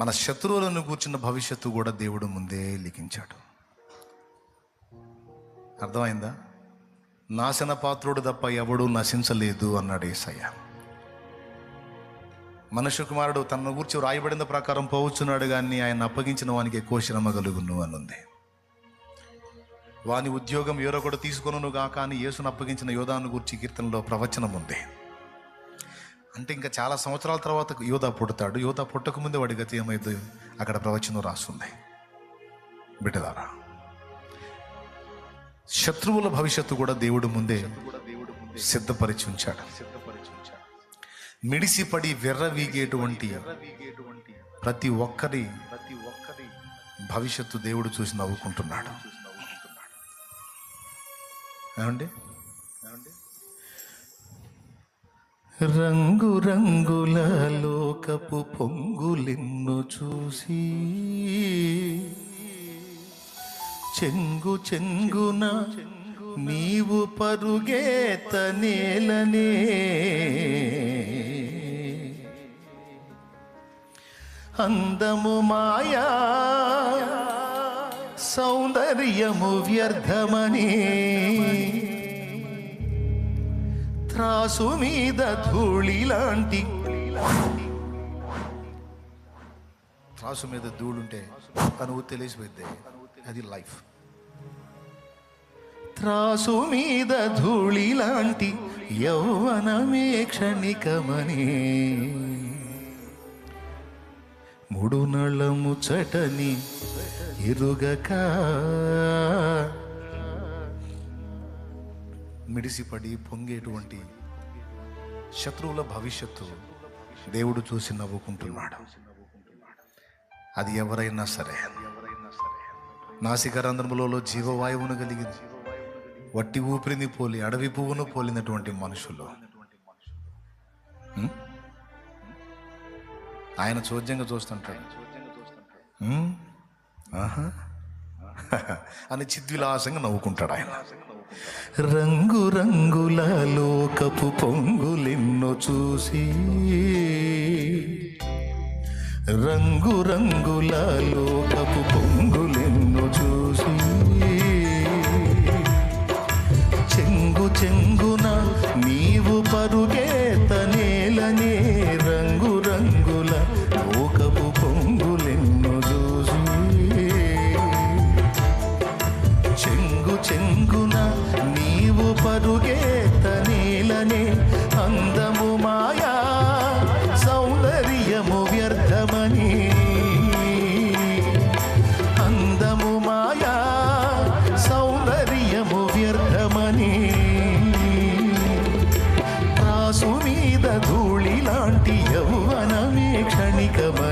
మన శత్రువులను కూర్చున్న భవిష్యత్తు కూడా దేవుడు ముందే లిఖించాడు. అర్థమైందా? నాశన పాత్రుడు తప్ప ఎవడూ నశించలేదు అన్నాడు ఏసయ్య. మనుష్య కుమారుడు తన గురించి రాయబడిన ప్రకారం పోవచ్చున్నాడు కానీ ఆయన అప్పగించిన వానికి ఎక్కువ శ్రమ కలుగును అని ఉంది వాని ఉద్యోగం ఎవరో కూడా తీసుకొను గాక అని యేసును అప్పగించిన యోధాను గురించి కీర్తనలో ప్రవచనం ఉంది అంటే ఇంకా చాలా సంవత్సరాల తర్వాత యోధ పుడతాడు. యోధ పుట్టక ముందే వాడి గతి ఏమైంది? అక్కడ ప్రవచనం రాస్తుంది. బిడ్డదారా శత్రువుల భవిష్యత్తు కూడా దేవుడు ముందే సిద్ధపరిచి ఉంచాడు. మిడిసిపడి వెర్రవీగేటువంటి ప్రతి ఒక్కరి ప్రతి ఒక్కరి భవిష్యత్తు దేవుడు చూసి నవ్వుకుంటున్నాడు. ఏమండి? రంగు రంగుల లోకపు పొంగులిన్ను చూసి చెంగు చెంగున నీవు పరుగేత నేలనే అందము మాయా సౌందర్యము వ్యర్థమనే. త్రాసు మీద ధూళి లాంటి. త్రాసు మీద ధూళుంటే కనువు తెలిసిపోద్ది అది లైఫ్. త్రాసు మీద ధూళి లాంటి యౌవనమే క్షణికమని మూడు నళ్ళ ముచ్చటని ఇరుగక మిడిసిపడి పొంగేటువంటి శత్రువుల భవిష్యత్తు దేవుడు చూసి నవ్వుకుంటున్నాడు. అది ఎవరైనా సరే. నాసికరంధ్రములలో జీవవాయువును కలిగింది వట్టి ఊపిరిని పోలి అడవి పువ్వును పోలినటువంటి మనుషులు. ఆయన చోద్యంగా చూస్తుంటాడు. అని చిద్విలాసంగా నవ్వుకుంటాడు ఆయన. రంగు రంగుల లోకపు పొంగులెన్నో చూసి. రంగు రంగుల లోకపు చెంగు నీవు పరుగేత నీలనే అందము మాయా సౌందర్యము వ్యర్థమని. అందము మాయా సౌందర్యము వ్యర్థమని. రాసు మీద ధూళి లాంటి యౌవనమే క్షణికమ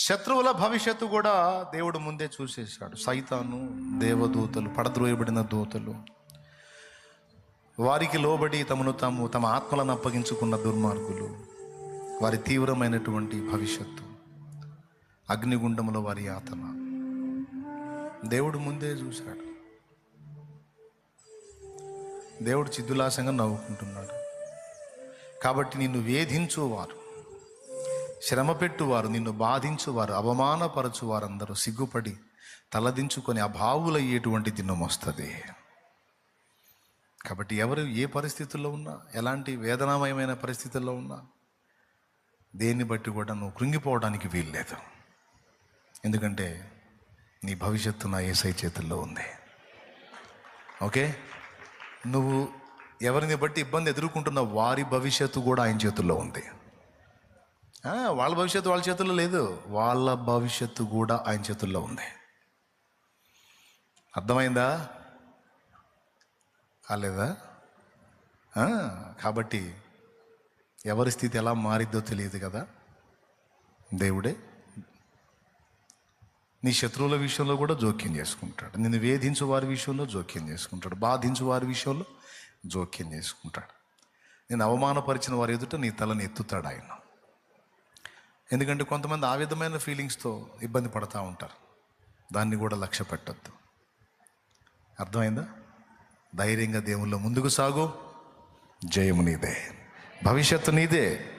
శత్రువుల భవిష్యత్తు కూడా దేవుడు ముందే చూసేశాడు. సైతాను దేవదూతలు పడద్రోయబడిన దూతలు. వారికి లోబడి తమను తాము తమ ఆత్మలను అప్పగించుకున్న దుర్మార్గులు. వారి తీవ్రమైనటువంటి భవిష్యత్తు. అగ్నిగుండములో వారి యాతన. దేవుడు ముందే చూశాడు. దేవుడు చిద్దులాసంగా నవ్వుకుంటున్నాడు. కాబట్టి నిన్ను వేధించువారు శ్రమ పెట్టువారు నిన్ను బాధించువారు అవమానపరచు వారందరూ సిగ్గుపడి తలదించుకొని అభావులయ్యేటువంటి దినం వస్తుంది. కాబట్టి ఎవరు ఏ పరిస్థితుల్లో ఉన్నా ఎలాంటి వేదనామయమైన పరిస్థితుల్లో ఉన్నా దేన్ని బట్టి కూడా నువ్వు కృంగిపోవడానికి వీల్లేదు. ఎందుకంటే నీ భవిష్యత్తు నా ఏసై చేతుల్లో ఉంది. ఓకే? నువ్వు ఎవరిని బట్టి ఇబ్బంది ఎదుర్కొంటున్న వారి భవిష్యత్తు కూడా ఆయన చేతుల్లో ఉంది. వాళ్ళ భవిష్యత్తు వాళ్ళ చేతుల్లో లేదు. వాళ్ళ భవిష్యత్తు కూడా ఆయన చేతుల్లో ఉంది. అర్థమైందా? కాలేదా? కాబట్టి ఎవరి స్థితి ఎలా మారిద్దో తెలియదు కదా. దేవుడే నీ శత్రువుల విషయంలో కూడా జోక్యం చేసుకుంటాడు. నిన్ను వేధించు వారి విషయంలో జోక్యం చేసుకుంటాడు. బాధించు వారి విషయంలో జోక్యం చేసుకుంటాడు. నేను అవమానపరిచిన వారి ఎదుట నీ తలని ఎత్తుతాడు ఆయన. ఎందుకంటే కొంతమంది ఆ విధమైన ఫీలింగ్స్తో ఇబ్బంది పడుతూ ఉంటారు. దాన్ని కూడా లక్ష్య పెట్టద్దు. అర్థమైందా? ధైర్యంగా దేవుల్లో ముందుకు సాగు. జయము నీదే. భవిష్యత్తు నీదే.